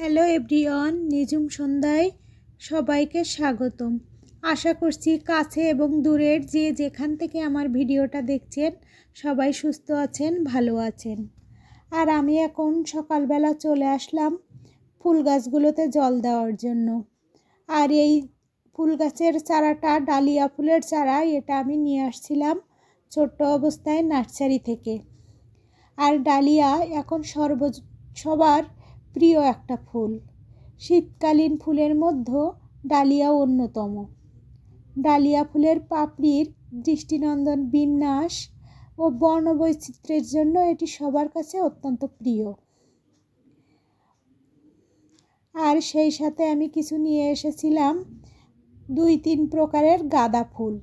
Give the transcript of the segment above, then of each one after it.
Hello everyone Nijum সন্ধ্যায় সবাইকে স্বাগতম। আশা করছি কাছে এবং দূরের যে যেখান থেকে আমার ভিডিওটা দেখছেন, সবাই সুস্থ আছেন, ভালো আছেন। আর আমি এখন সকালবেলা চলে আসলাম ফুল গাছগুলোতে জল দেওয়ার জন্য। আর এই ফুল গাছের চারাটা, ডালিয়া ফুলের চারা, এটা আমি নিয়ে আসছিলাম ছোট্ট অবস্থায় নার্সারি থেকে। আর ডালিয়া এখন সর্ব সবার প্রিয় একটা ফুল। শীতকালীন ফুলের মধ্যে ডালিয়া অন্যতম। ডালিয়া ফুলের পাপড়ির দৃষ্টিনন্দন বিন্যাস ও বর্ণবৈচিত্র্যের জন্য এটি সবার কাছে অত্যন্ত প্রিয়। আর সেই সাথে আমি কিছু নিয়ে এসেছিলাম দুই তিন প্রকারের গাঁদা ফুল।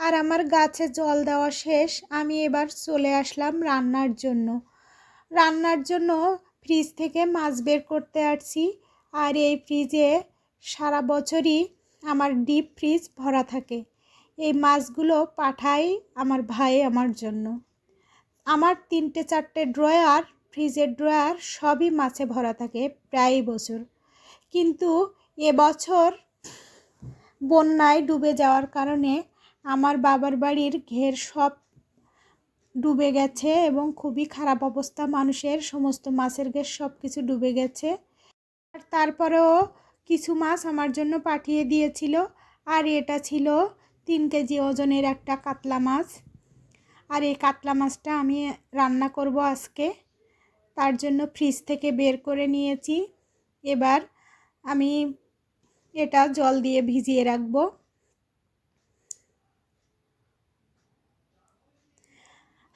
আর আমার গাছে জল দেওয়া শেষ, আমি এবার চলে আসলাম রান্নার জন্য। রান্নার জন্য ফ্রিজ থেকে মাছ বের করতে আসছি আর এই ফ্রিজে সারা বছরই আমার ডিপ ফ্রিজ ভরা থাকে। এই মাছগুলো পাঠাই আমার ভাই আমার জন্য। আমার তিনটে চারটে ড্রয়ার, ফ্রিজের ড্রয়ার সবই মাছে ভরা থাকে প্রায় বছর। কিন্তু এবছর বন্যায় ডুবে যাওয়ার কারণে আমার বাবার বাড়ির ঘের সব ডুবে গেছে এবং খুবই খারাপ অবস্থা। মানুষের সমস্ত মাছের ঘের সব কিছু ডুবে গেছে। আর তারপরেও কিছু মাছ আমার জন্য পাঠিয়ে দিয়েছিল। আর এটা ছিল তিন কেজি ওজনের একটা কাতলা মাছ। আর এই কাতলা মাছটা আমি রান্না করব আজকে। তার জন্য ফ্রিজ থেকে বের করে নিয়েছি। এবার আমি এটা জল দিয়ে ভিজিয়ে রাখব।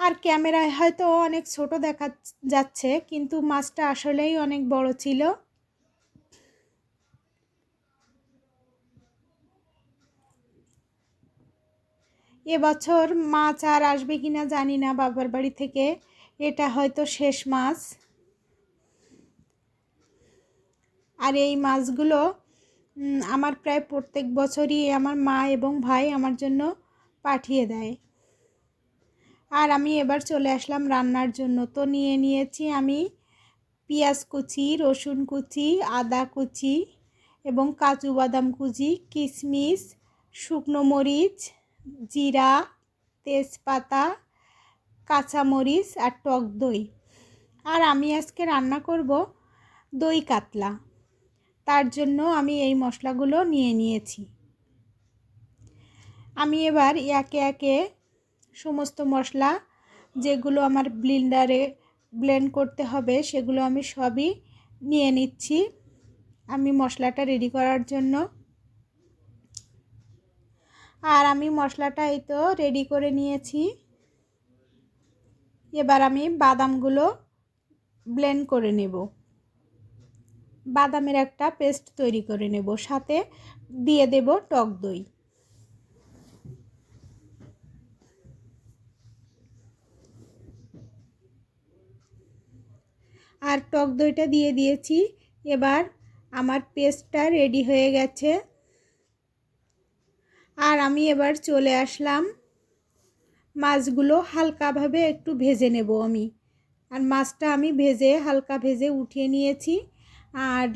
আর ক্যামেরায় হয়তো অনেক ছোট দেখা যাচ্ছে, কিন্তু মাছটা আসলেই অনেক বড় ছিল। এবছর মাছ আর আসবে কিনা জানি না বাবার বাড়ি থেকে, এটা হয়তো শেষ মাছ। আর এই মাছগুলো আমার প্রায় প্রত্যেক বছরই আমার মা এবং ভাই আমার জন্য পাঠিয়ে দেয়। আর আমি এবার চলে আসলাম রান্নার জন্য। তো নিয়ে নিয়েছি আমি পেঁয়াজ কুচি, রসুন কুচি, আদা কুচি এবং কাজু বাদাম কুচি কিশমিশ শুকনো মরিচ, জিরা, তেজপাতা, কাঁচামরিচ আর টক দই। আর আমি আজকে রান্না করব দই কাতলা। তার জন্য আমি এই মশলাগুলো নিয়ে নিয়েছি। আমি এবার একে একে সমস্ত মশলা যেগুলো আমার ব্লিন্ডারে ব্লেন্ড করতে হবে, সেগুলো আমি সবই নিয়ে নিচ্ছি। আমি মশলাটা রেডি করার জন্য। আর আমি মশলাটা এই তো রেডি করে নিয়েছি। এবার আমি বাদামগুলো ব্লেন্ড করে নেব। বাদামের একটা পেস্ট তৈরি করে নেব। সাথে দিয়ে দেব টক দই। আর টক দইটা দিয়ে দিয়েছি। এবার আমার পেস্টটা রেডি হয়ে গেছে। আর আমি এবার চলে আসলাম। মাছগুলো হালকাভাবে একটু ভেজে নেব আমি। আর মাছটা আমি ভেজে, হালকা ভেজে উঠিয়ে নিয়েছি। আর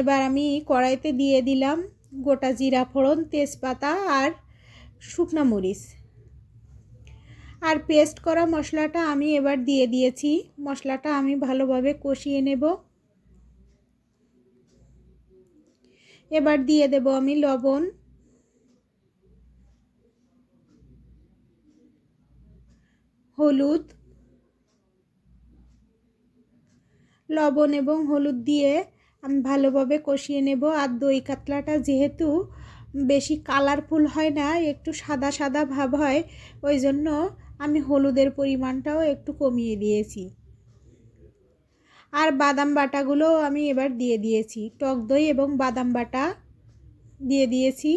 এবার আমি কড়াইতে দিয়ে দিলাম গোটা জিরা ফোড়ন, তেজপাতা আর শুকনা মরিচ। আর পেস্ট করা মশলাটা আমি এবার দিয়ে দিয়েছি। মশলাটা আমি ভালোভাবে কষিয়ে নেব। এবার দিয়ে দেব আমি লবণ। হলুদ। লবণ এবং হলুদ দিয়ে আমি ভালোভাবে কষিয়ে নেব। আর দই কাতলাটা যেহেতু বেশি কালারফুল হয় না, একটু সাদা সাদা ভাব হয়, ওই জন্য আমি হলুদের পরিমাণটাও একটু কমিয়ে দিয়েছি। আর বাদাম বাটাগুলো আমি এবার দিয়ে দিয়েছি। টক দই এবং বাদাম বাটা দিয়ে দিয়েছি।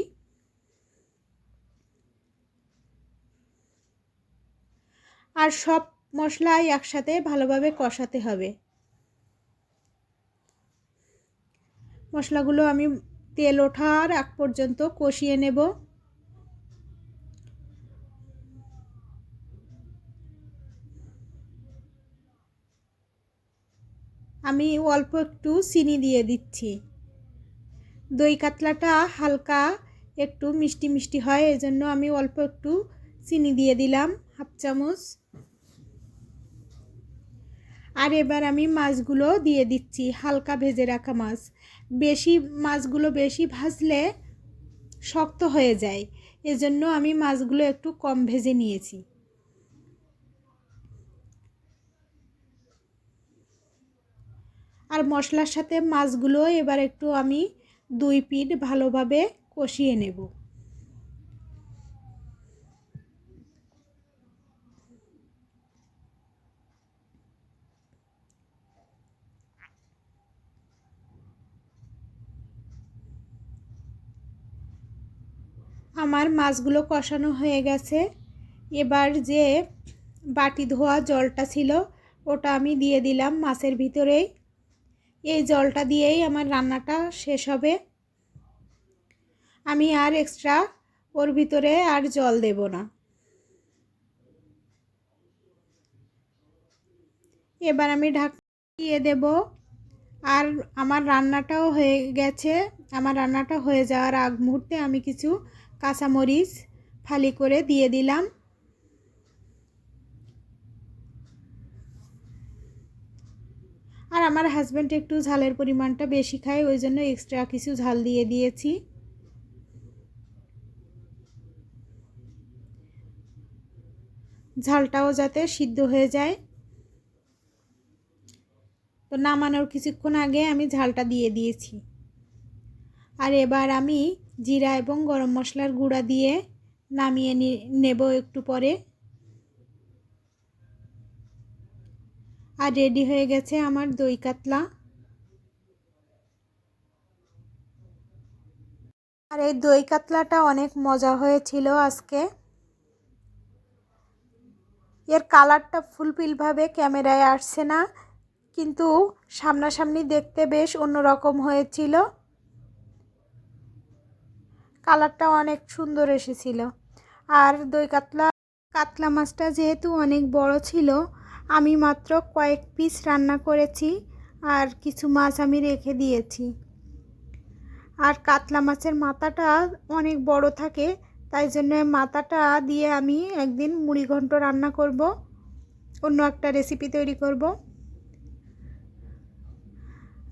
আর সব মশলাই একসাথে ভালোভাবে কষাতে হবে। মশলাগুলো আমি তেল ওঠার আগ পর্যন্ত কষিয়ে নেব। আমি অল্প একটু চিনি দিয়ে দিচ্ছি। দই কাতলাটা হালকা একটু মিষ্টি মিষ্টি হয় এই জন্য আমি অল্প একটু চিনি দিয়ে দিলাম, হাফ চামচ। আর এবার আমি মাছগুলো দিয়ে দিচ্ছি, হালকা ভেজে রাখা মাছ। বেশি, মাছগুলো বেশি ভাজলে শক্ত হয়ে যায়, এজন্য আমি মাছগুলো একটু কম ভেজে নিয়েছি। আর মশলার সাথে মাছগুলো এবার একটু আমি দুই পিঠ ভালোভাবে কষিয়ে নেব। আমার মাছগুলো কষানো হয়ে গেছে। এবার যে বাটি ধোয়া জলটা ছিল, ওটা আমি দিয়ে দিলাম মাছের ভিতরেই। এই জলটা দিয়েই আমার রান্নাটা শেষ হবে। আমি আর এক্সট্রা ওর ভিতরে আর জল দেব না। এবার আমি ঢাক দিয়ে দেব। আর আমার রান্নাটাও হয়ে গেছে। আমার রান্নাটা হয়ে যাওয়ার আগ মুহূর্তে আমি কিছু কাঁচামরিচ ফালি করে দিয়ে দিলাম। আর আমার হাজব্যান্ড একটু ঝালের পরিমাণটা বেশি খায়, ওই জন্য এক্সট্রা কিছু ঝাল দিয়ে দিয়েছি। ঝালটাও যাতে সিদ্ধ হয়ে যায়। তো নামানোর কিছুক্ষণ আগে আমি ঝালটা দিয়ে দিয়েছি। আর এবার আমি জিরা এবং গরম মশলার গুঁড়া দিয়ে নামিয়ে নেব একটু পরে। আর রেডি হয়ে গেছে আমার দই কাতলা। আর এই দই কাতলাটা অনেক মজা হয়েছিল আজকে। এর কালারটা ফুলফিলভাবে ক্যামেরায় আসছে না, কিন্তু সামনাসামনি দেখতে বেশ অন্যরকম হয়েছিল। কালারটা অনেক সুন্দর এসেছিল। আর দই কাতলা কাতলা মাছটা যেহেতু অনেক বড় ছিল আমি মাত্র কয়েক পিস রান্না করেছি আর কিছু মাছ আমি রেখে দিয়েছি। আর কাতলা মাছের মাথাটা অনেক বড় থাকে, তাই জন্য মাথাটা দিয়ে আমি একদিন মুড়ি ঘন্ট রান্না করব, অন্য একটা রেসিপি তৈরি করব।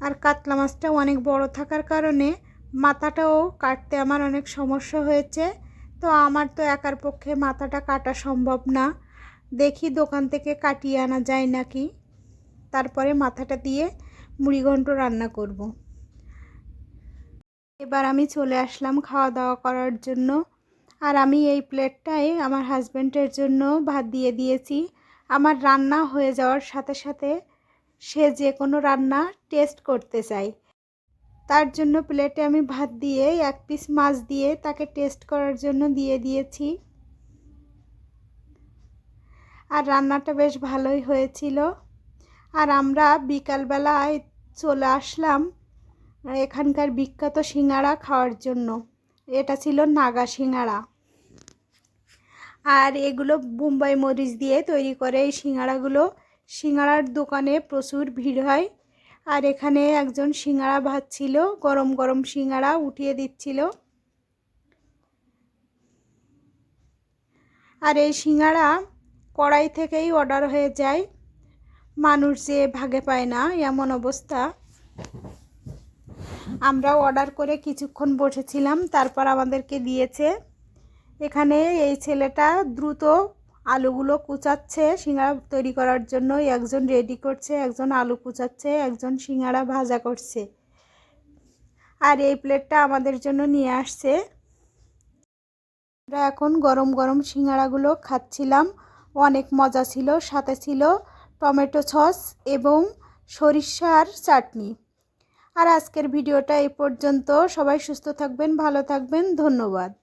আর কাতলা মাছটা অনেক বড় থাকার কারণে মাথাটাও কাটতে আমার অনেক সমস্যা হয়েছে, তো আমার তো একার পক্ষে মাথাটা কাটা সম্ভব না। দেখি দোকান থেকে কাটিয়ে আনা যায় নাকি? তারপরে মাথাটা দিয়ে মুড়িঘণ্ট রান্না করব। এবার আমি চলে আসলাম খাওয়া দাওয়া করার জন্য। আর আমি এই প্লেটটাই আমার হাজব্যান্ডের জন্য ভাত দিয়ে দিয়েছি। আমার রান্না হয়ে যাওয়ার সাথে সাথে সে যে কোনো রান্না টেস্ট করতে চায়। তার জন্য প্লেটে আমি ভাত দিয়ে এক পিস মাছ দিয়ে তাকে টেস্ট করার জন্য দিয়ে দিয়েছি। আর রান্নাটা বেশ ভালোই হয়েছিল। আর আমরা বিকালবেলায় চলে আসলাম এখানকার বিখ্যাত সিঙ্গাড়া খাওয়ার জন্য। এটা ছিল নাগা সিঙ্গাড়া আর এগুলো বোম্বাই মরিচ দিয়ে তৈরি করে এই সিঙ্গাড়াগুলো সিঙ্গাড়ার দোকানে প্রচুর ভিড় হয়। আর এখানে একজন সিঙ্গাড়া ভাজছিল গরম গরম সিঙ্গাড়া উঠিয়ে দিচ্ছিল। আর এই সিঙ্গাড়া কড়াই থেকেই অর্ডার হয়ে যায়। মানুষ যে ভাগে পায় না, এমন অবস্থা। আমরা অর্ডার করে কিছুক্ষণ বসেছিলাম, তারপর আমাদেরকে দিয়েছে। এখানে এই ছেলেটা দ্রুত আলুগুলো কুচাচ্ছে সিঙ্গাড়া তৈরি করার জন্য একজন রেডি করছে, একজন আলু কুচাচ্ছে, একজন সিঙ্গাড়া ভাজা করছে। আর এই প্লেটটা আমাদের জন্য নিয়ে আসছে। আমরা এখন গরম গরম সিঙ্গাড়াগুলো খাচ্ছিলাম। অনেক মজা ছিল। সাথে ছিল টমেটো সস এবং সরিষার চাটনি। আর আজকের ভিডিওটা এই পর্যন্ত। সবাই সুস্থ থাকবেন, ভালো থাকবেন। ধন্যবাদ।